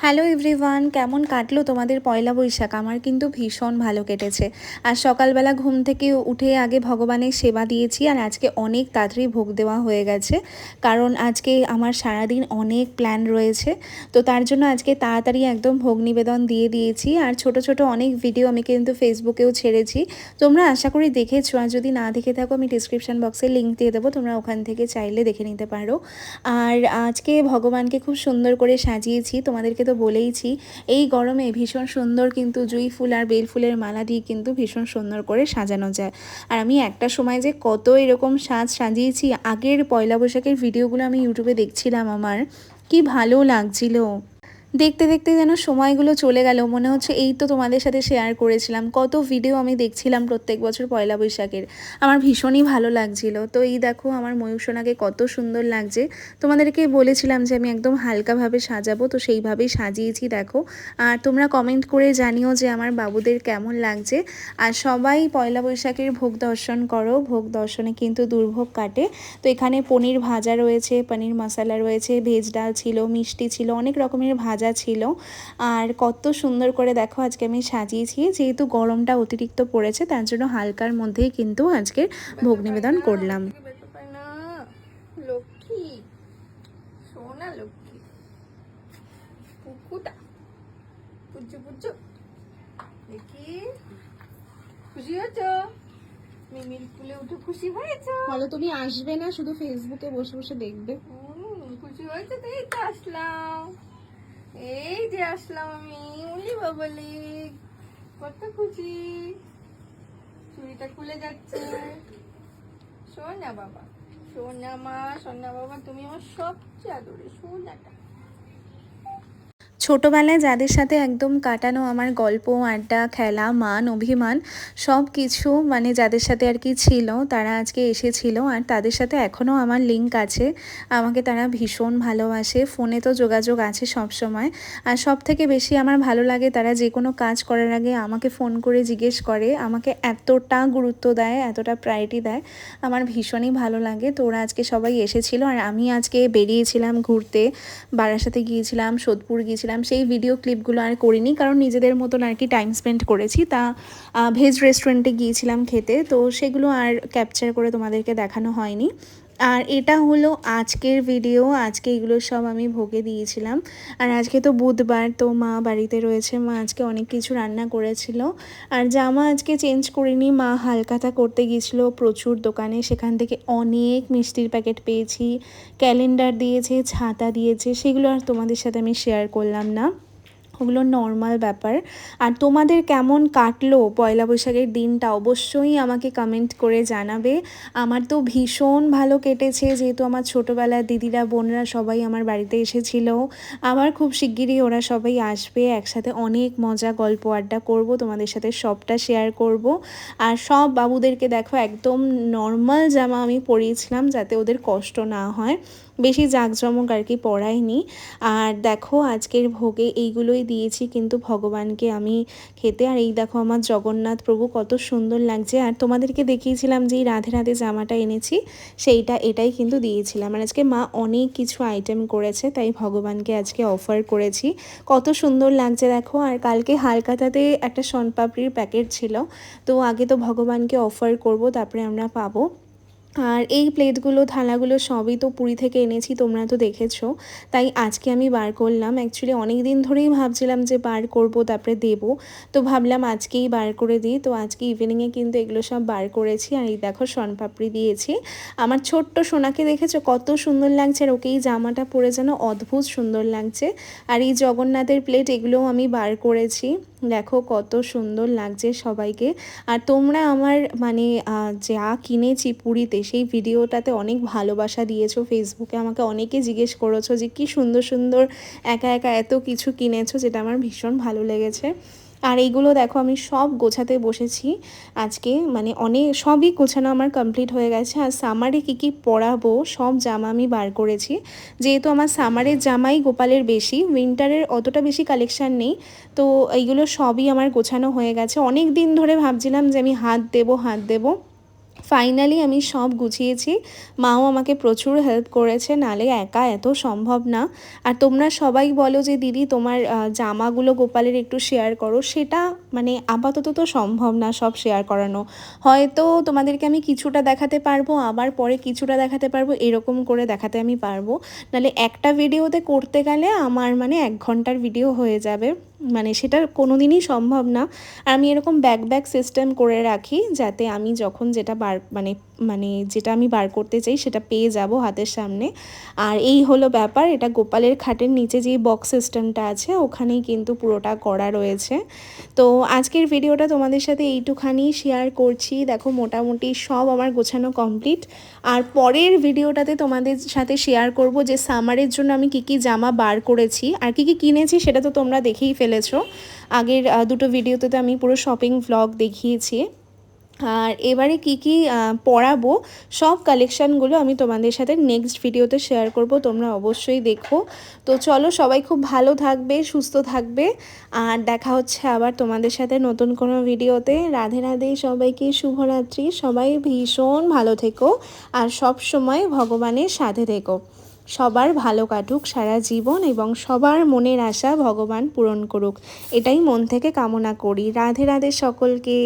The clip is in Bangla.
হ্যালো এভরিওয়ান কেমন কাটলো তোমাদের পয়লা বৈশাখ? আমার কিন্তু ভীষণ ভালো কেটেছে। আর সকালবেলা ঘুম থেকে উঠে আগে ভগবানের সেবা দিয়েছি আর আজকে অনেক তাড়াতাড়ি ভোগ দেওয়া হয়ে গেছে। কারণ আজকে আমার সারাদিন অনেক প্ল্যান রয়েছে। তো তার জন্য আজকে তাড়াতাড়ি একদম ভোগ নিবেদন দিয়ে দিয়েছি। আর ছোট ছোট অনেক ভিডিও আমি কিন্তু ফেসবুকেও ছেড়েছি। তোমরা আশা করি দেখেছ। আর যদি না দেখে থাকো, আমি ডিসক্রিপশান বক্সে লিঙ্ক দিয়ে দেবো। তোমরা ওখান থেকে চাইলে দেখে নিতে পারো। আর আজকে ভগবানকে খুব সুন্দর করে সাজিয়েছি। তোমাদেরকে তো বলেইছি, এই গরমে ভীষণ সুন্দর কিন্তু জুই ফুল আর বেল ফুলের মালা দিয়ে কিন্তু ভীষণ সুন্দর করে সাজানো যায়। আর আমি একটা সময় যে কত এরকম সাজ সাজিয়েছি, আগের পয়লা বৈশাখের ভিডিওগুলো আমি ইউটিউবে দেখছিলাম আমার। কি ভালো লাগছিল। দেখতে দেখতে যেন সময়গুলো চলে গেল। মনে হচ্ছে এই তো তোমাদের সাথে শেয়ার করেছিলাম। কত ভিডিও আমি দেখছিলাম প্রত্যেক বছর পয়লা বৈশাখের। আমার ভীষণই ভালো লাগছিল। তো এই দেখো, আমার ময়ূরসোনাকে কত সুন্দর লাগছে। তোমাদেরকে বলেছিলাম যে আমি একদম হালকাভাবে সাজাবো, তো সেইভাবেই সাজিয়েছি, দেখো। আর তোমরা কমেন্ট করে জানিও যে আমার বাবুদের কেমন লাগছে। আর সবাই পয়লা বৈশাখের ভোগ দর্শন করো। ভোগ দর্শনে কিন্তু দুর্ভোগ কাটে। তো এখানে পনির ভাজা রয়েছে, পনির মশলা রয়েছে, ভেজ ডাল ছিল, মিষ্টি ছিল, অনেক রকমের ভাজা ছিল। আর কত সুন্দর করে দেখো আজকে আমি সাজিয়েছি। যেহেতু গরমটা অতিরিক্ত পড়েছে তার জন্য হালকার মধ্যেই কিন্তু আজকে ভোগ নিবেদন করলাম। লক্ষ্মী সোনা লক্ষ্মী পুকুটা পুজো পুজো। দেখি। খুশি হয়েছ? মিমির কুলে উঠে খুশি হয়েছ? বলো তুমি আসবে না শুধু ফেসবুকে বসে বসে দেখবে। খুশি হয়েছে তো তো আসলাম। এই যে আসলাম আমি, উলি বাবলি। কত খুশি। চুড়িটা খুলে যাচ্ছে। সোনা বাবা, সোনা মা, সোনা বাবা, তুমি আমার সবচেয়ে আদরে সোনাটা। ছোটোবেলায় যাদের সাথে একদম কাটানো আমার গল্প, আড্ডা, খেলা, মান, অভিমান, সব কিছু মানে যাদের সাথে আর কি ছিল, তারা আজকে এসেছিল আর তাদের সাথে এখনও আমার লিঙ্ক আছে। আমাকে তারা ভীষণ ভালোবাসে ফোনে তো যোগাযোগ আছে সব সময়। আর সব থেকে বেশি আমার ভালো লাগে তারা যে কোনো কাজ করার আগে আমাকে ফোন করে জিজ্ঞেস করে, আমাকে এতটা গুরুত্ব দেয়, এতটা প্রায়োরিটি দেয়, আমার ভীষণই ভালো লাগে। তো ওরা আজকে সবাই এসেছিল আর আমি আজকে বেরিয়েছিলাম ঘুরতে, বারাসাতে গিয়েছিলাম, সোদপুর গিয়েছিলাম। সেই ভিডিও ক্লিপগুলো আর করিনি, কারণ নিজেদের মতন আর কি টাইম স্পেন্ড করেছি। তা ভেজ রেস্টুরেন্টে গিয়েছিলাম খেতে, তো সেগুলো আর ক্যাপচার করে তোমাদেরকে দেখানো হয়নি। আর এটা হলো আজকের ভিডিও আজকে এগুলো সব আমি ভোগে দিয়েছিলাম। আর আজকে তো বুধবার, তো মা বাড়িতে রয়েছে, মা আজকে অনেক কিছু রান্না করেছিল। আর জামা আজকে চেঞ্জ করিনি, মা হালকাতা করতে গিয়েছিল প্রচুর দোকানে, সেখান থেকে অনেক মিষ্টির প্যাকেট পেয়েছি। ক্যালেন্ডার দিয়েছে, ছাতা দিয়েছে, সেগুলো আর তোমাদের সাথে আমি শেয়ার করলাম না। ওগুলো নর্মাল ব্যাপার। আর তোমাদের কেমন কাটলো পয়লা বৈশাখের দিনটা? অবশ্যই আমাকে কমেন্ট করে জানাবে। আমার তো ভীষণ ভালো কেটেছে, যেহেতু আমার ছোটোবেলার দিদিরা, বোনরা সবাই আমার বাড়িতে এসেছিল। আবার খুব শিগগিরই ওরা সবাই আসবে, একসাথে অনেক মজা গল্প আড্ডা করব, তোমাদের সাথে সবটা শেয়ার করব। আর সব বাবুদেরকে দেখো, একদম নর্মাল জামা আমি পরিয়েছিলাম, যাতে ওদের কষ্ট না হয়। বেশি জাঁকজমক আর কি পড়াইনি আর দেখো, আজকের ভোগে এইগুলোই দিয়েছি, কিন্তু ভগবানকে আমি খেতে, আর এই দেখো আমার জগন্নাথ প্রভু কত সুন্দর লাগছে। আর তোমাদেরকে দেখিয়েছিলাম যে এই রাধে রাধে জামাটা এনেছি, সেইটা এটাই কিন্তু দিয়েছিলাম। আর আজকে মা অনেক কিছু আইটেম করেছে, তাই ভগবানকে আজকে অফার করেছি। কত সুন্দর লাগছে দেখো। আর কালকে হালকাতাতে একটা শনপাপড়ির প্যাকেট ছিল, তো আগে তো ভগবানকে অফার করব, তারপরে আমরা পাবো। আর এই প্লেটগুলো, থালাগুলো সবই তো পুরী থেকে এনেছি, তোমরা তো দেখেছ। তাই আজকে আমি বার করলাম। অ্যাকচুয়ালি অনেক দিন ধরেই ভাবছিলাম যে বার করব, তারপরে দেব। তো ভাবলাম আজকেই বার করে দিই। তো আজকে ইভিনিংয়ে কিন্তু এগুলো সব বার করেছি। আর এই দেখো, শনপাপড়ি দিয়েছি। আমার ছোট্ট সোনাকে দেখেছ? কত সুন্দর লাগছে। আর ওকে এই জামাটা পরে যেন অদ্ভুত সুন্দর লাগছে। আর এই জগন্নাথের প্লেট এগুলোও আমি বার করেছি। দেখো, কত সুন্দর লাগছে সবাইকে। আর তোমরা আমার মানে যা কিনেছি পুরীতে সেই ভিডিওটাতে অনেক ভালোবাসা দিয়েছ। ফেসবুকে আমাকে অনেকে জিজ্ঞেস করেছ যে, কি সুন্দর সুন্দর, একা একা এত কিছু কিনেছো? যেটা আমার ভীষণ ভালো লেগেছে। আর এইগুলো দেখো, আমি সব গোছাতে বসেছি। আজকে মানে অনেক, সবই গোছানো আমার কমপ্লিট হয়ে গেছে। আর সামারে কী কী পরাবো, সব জামা আমি বার করেছি। যেহেতু আমার সামারের জামাই গোপালের বেশি উইন্টারের অতটা বেশি কালেকশান নেই। তো এইগুলো সবই আমার গোছানো হয়ে গেছে। অনেক দিন ধরে ভাবছিলাম যে আমি হাত দেবো হাত দেবো। ফাইনালি আমি সব গুছিয়েছি। মাও আমাকে প্রচুর হেল্প করেছে, নালে একা এত সম্ভব না। আর তোমরা সবাই বলো যে, দিদি, তোমার জামাগুলো গোপালের একটু শেয়ার করো। সেটা মানে আপাতত তো সম্ভব না সব শেয়ার করানো। হয়তো তোমাদেরকে আমি কিছুটা দেখাতে পারব, আবার পরে কিছুটা দেখাতে পারব, এরকম করে দেখাতে আমি পারব। নাহলে একটা ভিডিওতে করতে গেলে আমার মানে এক ঘণ্টার ভিডিও হয়ে যাবে। মানে সেটা কোনো দিনই সম্ভব না। আর আমি এরকম ব্যাক ব্যাক সিস্টেম করে রাখি যাতে আমি যখন যেটা বার মানে মানে যেটা আমি বার করতে চাই সেটা পেয়ে যাব হাতের সামনে। আর এই হলো ব্যাপার, এটা গোপালের খাটের নিচে যে বক্স সিস্টেমটা আছে, ওখানেই কিন্তু পুরোটা করা রয়েছে। তো আজকের ভিডিওটা তোমাদের সাথে এইটুখানি শেয়ার করছি। দেখো, মোটামুটি সব আমার গোছানো কমপ্লিট আর পরের ভিডিওটাতে তোমাদের সাথে শেয়ার করব যে সামারের জন্য আমি কি কি জামা বার করেছি। আর কি কি কিনেছি সেটা তো তোমরা দেখেই ফেলেছো। আগের দুটো ভিডিওতে তো আমি পুরো শপিং ভ্লগ দেখিয়েছি। আর এবারে কি কি পড়াবো, সব কালেকশানগুলো আমি তোমাদের সাথে নেক্সট ভিডিওতে শেয়ার করব, তোমরা অবশ্যই দেখো। তো চলো, সবাই খুব ভালো থাকবে, সুস্থ থাকবে, আর দেখা হচ্ছে আবার তোমাদের সাথে নতুন কোনো ভিডিওতে রাধে রাধে সবাইকে, শুভরাত্রি। সবাই ভীষণ ভালো থেকো, আর সব সময় ভগবানের সাথে থেকো। সবার ভালো কাটুক সারা জীবন এবং সবার মনের আশা ভগবান পূরণ করুক। এটাই মন থেকে কামনা করি। রাধে রাধে সকলকে।